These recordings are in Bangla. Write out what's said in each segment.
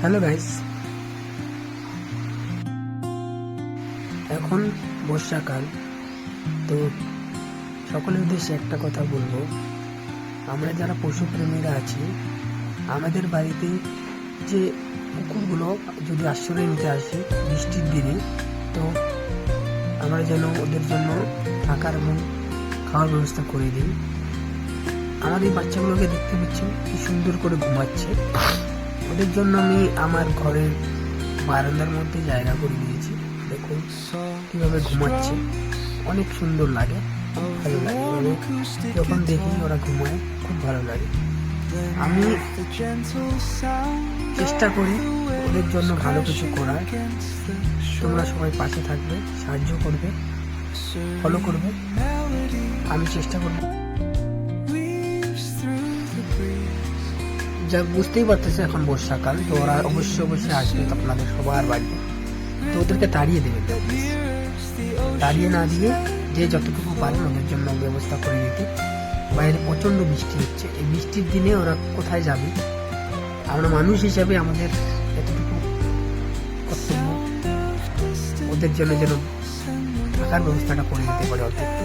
Hello guys. এখন বর্ষাকাল, তো সকলের উদ্দেশ্যে একটা কথা বলব। আমরা যারা পশুপ্রেমীরা আছি, আমাদের বাড়িতে যে কুকুরগুলো যদি আশ্রয় নিতে আসে বৃষ্টির দিনে, তো আমরা যেন ওদের জন্য থাকার এবং খাওয়ার ব্যবস্থা করে দিই। এই বাচ্চাগুলোকে দেখতে পাচ্ছেন কি সুন্দর করে ঘুমাচ্ছে। ওদের জন্য আমি আমার ঘরের বারান্দার মধ্যে জায়গা করে দিয়েছি দেখুন কীভাবে ঘুমাচ্ছে। অনেক সুন্দর লাগে, ভালো লাগে। মানে যখন দেখি ওরা ঘুমায়, খুব ভালো লাগে। আমি চেষ্টা করি ওদের জন্য ভালো কিছু করার। তোমরা সবাই পাশে থাকবে, সাহায্য করবে ফলো করবে। আমি চেষ্টা করব। যা বুঝতেই পারতেছে এখন বর্ষাকাল, তো ওরা অবশ্যই অবশ্যই আসবে আপনাদের সবার বাড়িতে। তো ওদেরকে তাড়িয়ে দেবে তাড়িয়ে না দিয়ে যে যতটুকু পারেন ওদের জন্য ব্যবস্থা করে দিতে। বাইরে প্রচণ্ড বৃষ্টি হচ্ছে। এই বৃষ্টির দিনে ওরা কোথায় যাবে? আমরা মানুষ হিসাবে আমাদের এতটুকু কর্তব্য। ওদের জন্য যেন থাকার ব্যবস্থাটা করে দিতে পারে অল্প একটু।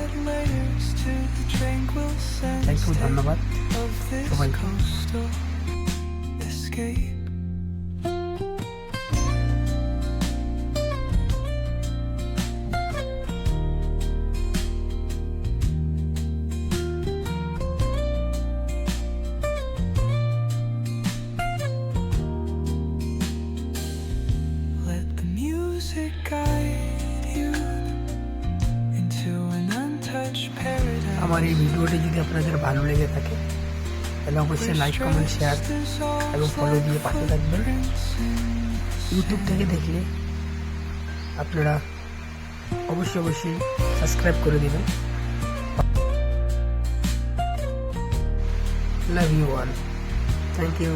ধন্যবাদ। সবাইকে। Paradise. আমার এই ভিডিওটি যদি আপনাদের ভালো লেগে থাকে তাহলে অবশ্যই লাইক কমেন্ট শেয়ার এবং ফলো দিয়ে পাশে থাকবেন। ইউটিউব থেকে দেখলে আপনারা অবশ্যই অবশ্যই সাবস্ক্রাইব করে দেবেন। Love you all thank you